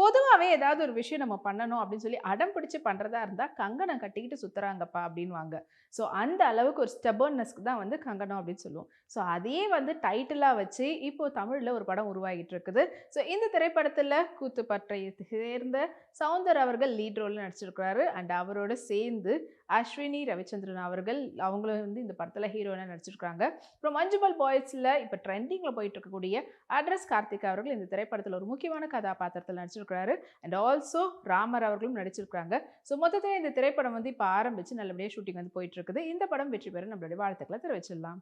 பொதுவாகவே ஏதாவது ஒரு விஷயம் நம்ம பண்ணணும் அப்படின்னு சொல்லி அடம் பிடிச்சி பண்ணுறதா இருந்தால் கங்கணம் கட்டிக்கிட்டு சுற்றுறாங்கப்பா அப்படின்வாங்க ஸோ அந்த அளவுக்கு ஒரு ஸ்டெபர்னஸ்க்கு தான் வந்து கங்கணம் அப்படின்னு சொல்லுவோம். ஸோ அதையே வந்து டைட்டிலாக வச்சு இப்போது தமிழில் ஒரு படம் உருவாகிட்டு இருக்குது. ஸோ இந்த திரைப்படத்தில் கூத்துப்பற்றை சேர்ந்த சவுந்தர் அவர்கள் லீட் ரோலில் நடிச்சிருக்கிறாரு. அண்ட் அவரோட சேர்ந்து அஸ்வினி ரவிச்சந்திரன் அவர்கள் அவங்களும் வந்து இந்த படத்தில் ஹீரோயினாக நடிச்சிருக்காங்க அப்புறம் மஞ்சுமல் பாய்ஸில் இப்போ ட்ரெண்டிங்கில் போயிட்டு இருக்கக்கூடிய அட்ரஸ் கார்த்திக் அவர்கள் இந்த திரைப்படத்தில் ஒரு முக்கியமான கதாபாத்திரத்தில் நடிச்சிருக்கிறாரு அண்ட் ஆல்சோ ராமர் அவர்களும் நடிச்சிருக்கிறாங்க. ஸோ மொத்தத்தில் இந்த திரைப்படம் வந்து இப்போ ஆரம்பித்து நல்லபடியாக ஷூட்டிங் வந்து போயிட்டு இருக்குது இந்த படம் வெற்றி பெற நம்மளுடைய வாழ்த்துக்களை தெரிவிச்சிடலாம்.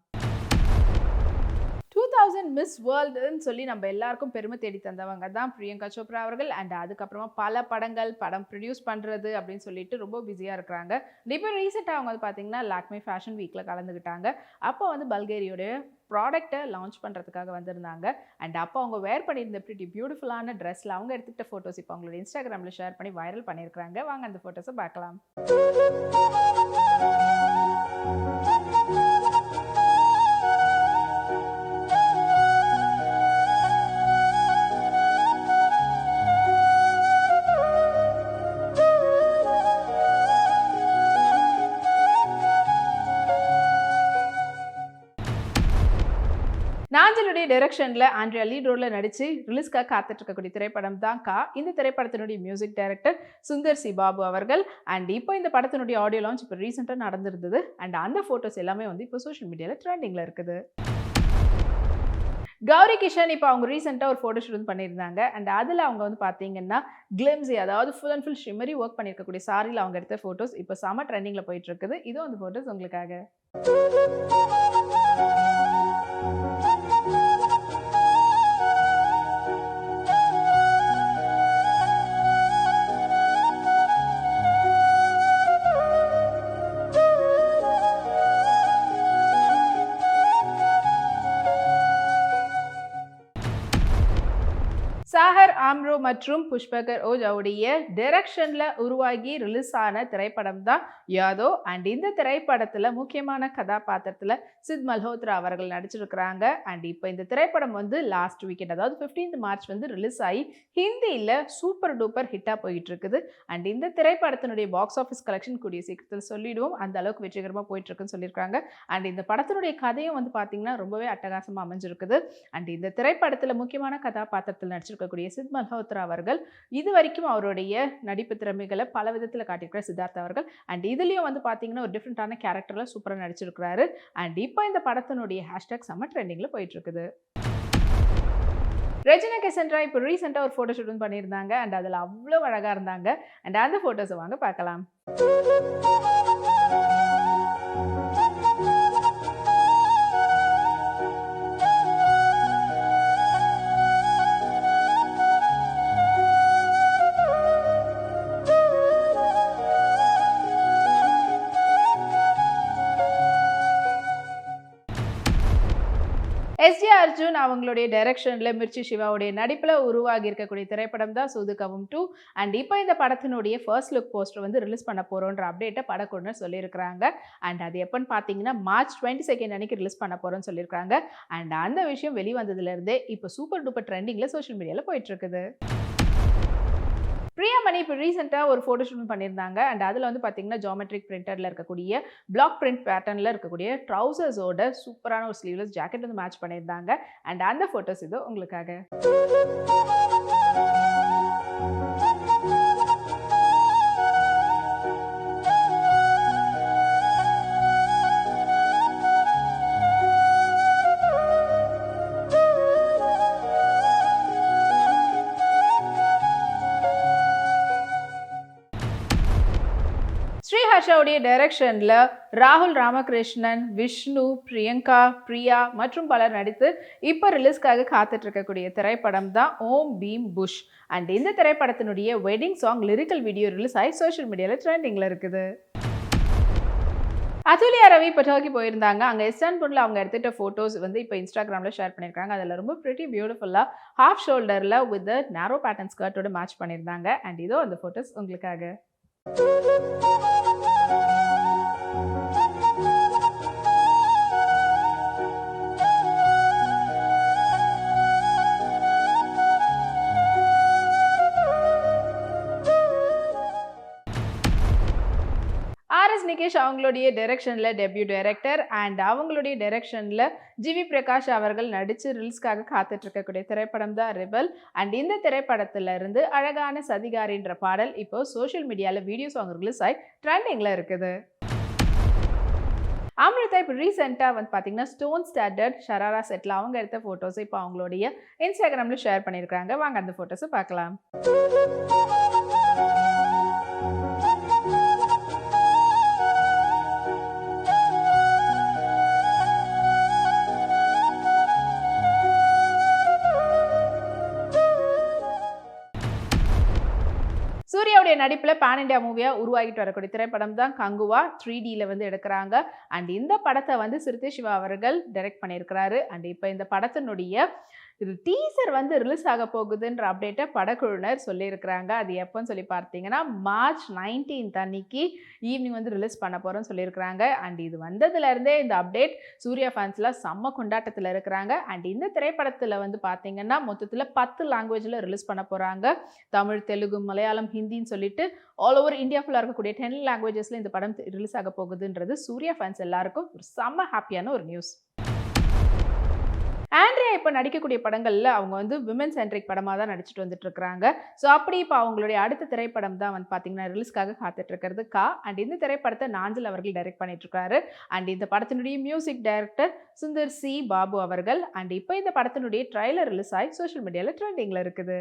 டூ தௌசண்ட் மிஸ் வேர்ல்டுன்னு சொல்லி நம்ம எல்லாருக்கும் பெருமை தேடி தந்தவங்க தான் பிரியங்கா சோப்ரா அவர்கள். அண்ட் அதுக்கப்புறமா பல படங்கள் படம் ப்ரொடியூஸ் பண்ணுறது அப்படின்னு சொல்லிட்டு ரொம்ப பிஸியாக இருக்கிறாங்க. இப்போ ரீசெண்டாக அவங்க வந்து பார்த்தீங்கன்னா லாக்மே ஃபேஷன் வீக்கில் கலந்துக்கிட்டாங்க அப்போ வந்து பல்கேரியோடைய ப்ராடக்ட்டை லான்ச் பண்ணுறதுக்காக வந்திருந்தாங்க. அண்ட் அப்போ அவங்க வேர் பண்ணியிருந்த பிரிட்டி பியூட்டிஃபுல்லான ட்ரெஸ்ஸில் அவங்க எடுத்துக்கிட்ட ஃபோட்டோஸ் இப்போ அவங்களோட இன்ஸ்டாகிராமில் ஷேர் பண்ணி வைரல் பண்ணியிருக்காங்க வாங்க அந்த ஃபோட்டோஸை பார்க்கலாம். நாஞ்சலுடைய டைரக்ஷனில் ஆண்ட்ரியா லீட் ரோலில் நடித்து ரிலீஸ்க்காக காத்துட்டு இருக்கக்கூடிய திரைப்படம் தான் கா. இந்த திரைப்படத்தினுடைய music director Sundar C. Babu அவர்கள். அண்ட் இப்போ இந்த படத்தினுடைய ஆடியோ லான்ச் இப்போ ரீசெண்டாக நடந்திருந்தது. அண்ட் அந்த ஃபோட்டோஸ் எல்லாமே வந்து இப்போ சோஷியல் மீடியாவில் ட்ரெண்டிங்கில் இருக்குது. கௌரி கிஷன் இப்போ அவங்க ரீசெண்டாக ஒரு ஃபோட்டோ ஷூட் வந்து பண்ணியிருந்தாங்க. அண்ட் அதில் அவங்க வந்து பார்த்தீங்கன்னா கிளிம்ஸி அதாவது full and full shimmery work பண்ணியிருக்கக்கூடிய சாரியில் அவங்க எடுத்த ஃபோட்டோஸ் இப்போ செம ட்ரெண்டிங்கில் போயிட்டு இருக்குது இதுவும் அந்த ஃபோட்டோஸ் உங்களுக்காக. ஆம்ரோ மற்றும் புஷ்பகர் ஓஜ் அவருடைய டைரக்ஷனில் உருவாகி ரிலீஸ் ஆன திரைப்படம் தான் யாதோ. அண்ட் இந்த திரைப்படத்தில் முக்கியமான கதாபாத்திரத்தில் சித் மல்ஹோத்ரா அவர்கள் நடிச்சிருக்கிறாங்க. அண்ட் இப்போ இந்த திரைப்படம் வந்து லாஸ்ட் வீக்கெண்ட் அதாவது ஃபிஃப்டீன்த் மார்ச் வந்து ரிலீஸ் ஆகி ஹிந்தியில் சூப்பர் டூப்பர் ஹிட்டாக போயிட்டு இருக்குது அண்ட் இந்த திரைப்படத்தினுடைய பாக்ஸ் ஆஃபீஸ் கலெக்ஷன் கூடிய சீக்கிரத்தில் சொல்லிடுவோம். அந்த அளவுக்கு வெற்றிகரமாக போயிட்டு இருக்குன்னு சொல்லியிருக்காங்க. அண்ட் இந்த படத்தினுடைய கதையும் வந்து பார்த்தீங்கன்னா ரொம்பவே அட்டகாசமாக அமைஞ்சிருக்குது. அண்ட் இந்த திரைப்படத்தில் முக்கியமான கதாபாத்திரத்தில் நடிச்சிருக்கக்கூடிய சித் மல்ஹோத்ரா அவர்கள் இது வரைக்கும் அவருடைய நடிப்பு திறமைகளை பல விதத்தில் காட்டியிருக்கிறார் சித்தார்த் அவர்கள். அண்ட் இதுலேயும் வந்து பார்த்தீங்கன்னா ஒரு டிஃப்ரெண்ட்டான கேரக்டரில் சூப்பராக நடிச்சிருக்கிறாரு. அண்ட் இப்போ இந்த படத்தினுடைய ஹேஷ்டாக் செம்ம ட்ரெண்டிங்கில் போயிட்டு இருக்குது ரெஜினா கெசன்ட்ரா இப்போ ரீசெண்டாக ஒரு ஃபோட்டோ ஷூட் பண்ணியிருந்தாங்க. அண்ட் அதில் அவ்வளோ அழகாக இருந்தாங்க. அண்ட் அந்த ஃபோட்டோஸை வாங்க பார்க்கலாம். எஸ்ஜி அர்ஜுன் அவங்களுடைய டைரக்ஷனில் மிர்ச்சி சிவாவுடைய நடிப்பில் உருவாகி இருக்கக்கூடிய திரைப்படம் தான் சூதுகவும் டூ. அண்ட் இப்போ இந்த படத்தினுடைய ஃபர்ஸ்ட் லுக் போஸ்டர் வந்து ரிலீஸ் பண்ண போகிறோன்ற அப்டேட்டை படக்குழுனர் சொல்லியிருக்கிறாங்க. அண்ட் அது எப்போன்னு பார்த்தீங்கன்னா மார்ச் டுவெண்ட்டி செகண்ட் அன்னைக்கு ரிலீஸ் பண்ண போகிறோன்னு சொல்லியிருக்காங்க அண்ட் அந்த விஷயம் வெளிவந்ததுலேருந்தே இப்போ சூப்பர் டூப்பர் ட்ரெண்டிங்கில் சோஷியல் மீடியாவில் போயிட்டுருக்குது பிரியாமணி இப்போ ரீசெண்டாக ஒரு ஃபோட்டோ ஷூட் பண்ணியிருந்தாங்க. அண்ட் அதில் வந்து பார்த்தீங்கன்னா ஜாமெட்ரிக் பிரிண்டரில் இருக்கக்கூடிய பிளாக் பிரிண்ட் பேட்டர்னில் இருக்கக்கூடிய ட்ரௌசர்ஸோட சூப்பரான ஒரு ஸ்லீவ்லெஸ் ஜாக்கெட் வந்து மேட்ச் பண்ணியிருந்தாங்க. அண்ட் அந்த ஃபோட்டோஸ் இது உங்களுக்காக. ஸ்ரீஹர்ஷாவுடைய டைரக்ஷனில் ராகுல் ராமகிருஷ்ணன் விஷ்ணு பிரியங்கா பிரியா மற்றும் பலர் நடித்து இப்போ ரிலீஸ்க்காக காத்துட்ருக்கக்கூடிய திரைப்படம் தான் ஓம் பீம் புஷ். அண்ட் இந்த திரைப்படத்தினுடைய wedding song lyrical video release ஆகி சோஷியல் மீடியாவில் ட்ரெண்டிங்கில் இருக்குது. அதுலியா ரவி இப்போ டர்க்கி போயிருந்தாங்க. அங்கே இஸ்டான்புல்ல அவங்க எடுத்துகிட்ட ஃபோட்டோஸ் வந்து இப்போ இன்ஸ்டாகிராமில் ஷேர் பண்ணியிருக்காங்க. அதில் ரொம்ப ப்ரிட்டி பியூட்டிஃபுல்லாக ஹாஃப் ஷோல்டரில் வித் நேரோ பேட்டர்ன் ஸ்கர்ட்டோட மேட்ச் பண்ணியிருந்தாங்க. அண்ட் இதோ அந்த ஃபோட்டோஸ் உங்களுக்காக. மகேஷ் அவங்களுடைய டைரக்ஷனில் டெபியூ டைரக்டர் அண்ட் அவங்களுடைய டைரக்ஷனில் ஜிவி பிரகாஷ் அவர்கள் நடித்து ரில்ஸ்க்காக காத்துட்டு இருக்கக்கூடிய திரைப்படம் தான் ரிபல் அண்ட் இந்த திரைப்படத்துல இருந்து அழகான சதிகாரின்ற பாடல் இப்போ சோஷியல் மீடியாவில் வீடியோ சாங் ரிலீஸ் ஆகி ட்ரெண்டிங்கில் இருக்குது. அமிர்தா இப்போ ரீசெண்டாக வந்து பார்த்தீங்கன்னா ஸ்டோன் ஸ்டாண்டர்ட் ஷராரா செட்டில் அவங்க எடுத்த ஃபோட்டோஸை இப்போ அவங்களுடைய இன்ஸ்டாகிராமில் ஷேர் பண்ணியிருக்காங்க வாங்க அந்த ஃபோட்டோஸை பார்க்கலாம். சூர்யாவுடைய நடிப்பில் பேன் இண்டியா மூவியாக உருவாகிட்டு வரக்கூடிய திரைப்படம் தான் கங்குவா. த்ரீ டியில் வந்து எடுக்கிறாங்க. அண்ட் இந்த படத்தை வந்து சிறுத்தை சிவா அவர்கள் டைரக்ட் பண்ணியிருக்கிறாரு. அண்ட் இப்போ இந்த படத்தினுடைய இது டீசர் வந்து ரிலீஸ் ஆக போகுதுன்ற அப்டேட்டை படக்குழுவினர் சொல்லியிருக்கிறாங்க. அது எப்போன்னு சொல்லி பார்த்தீங்கன்னா மார்ச் நைன்டீன்த் அன்னைக்கு ஈவினிங் வந்து ரிலீஸ் பண்ண போகிறோம்னு சொல்லியிருக்கிறாங்க. அண்ட் இது வந்ததுலேருந்தே இந்த அப்டேட் சூர்யா ஃபேன்ஸ்லாம் செம்ம கொண்டாட்டத்தில் இருக்கிறாங்க. அண்ட் இந்த திரைப்படத்தில் வந்து பார்த்தீங்கன்னா மொத்தத்தில் பத்து லாங்குவேஜில் ரிலீஸ் பண்ண போகிறாங்க தமிழ் தெலுங்கு மலையாளம் ஹிந்தின்னு சொல்லிட்டு ஆல் ஓவர் இந்தியா ஃபுல்லாக இருக்கக்கூடிய டென் லாங்குவேஜஸில் இந்த படம் ரிலீஸ் ஆக போகுதுன்றது சூர்யா ஃபேன்ஸ் எல்லாருக்கும் ஒரு செம்ம ஹாப்பியான ஒரு நியூஸ் இப்போ நடிக்கக்கூடிய படங்களில் அவங்க வந்து விமன் சென்ட்ரிக் படமாக தான் நடிச்சிட்டு வந்துட்டு இருக்கிறாங்க ஸோ அப்படி இப்போ அவங்களுடைய அடுத்த திரைப்படம் தான் வந்து பார்த்தீங்கன்னா ரிலீஸ்க்காக காத்துட்டு இருக்கிறது கா. அண்ட் இந்த திரைப்படத்தை நாஞ்சல் அவர்கள் டைரக்ட் பண்ணிட்டு இருக்காரு அண்ட் இந்த படத்தினுடைய music director Sundar C. Babu அவர்கள். அண்ட் இப்போ இந்த படத்தினுடைய ட்ரைலர் ரிலீஸ் ஆகி சோஷியல் மீடியாவில் ட்ரெண்டிங்கில் இருக்குது.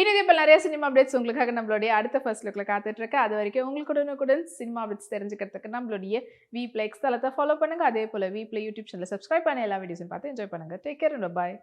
இனி இப்போ நிறைய சினிமா அப்டேட்ஸ் உங்களுக்காக நம்மளுடைய அடுத்த ஃபர்ஸ்ட் லுக்கில் காத்துட்ருக்கு அது வரைக்கும் உங்களுக்கு உடனுக்குடன் சினிமா அப்டேட்ஸ் தெரிஞ்சுக்கிறதுக்கு நம்மளுடைய வி பிளெக்ஸ் தளத்தை ஃபாலோ பண்ணுங்க. அதே போல் V play YouTube channel subscribe பண்ண எல்லா வீடியோஸும் பார்த்து என்ஜாய் பண்ணுங்க. Take care bye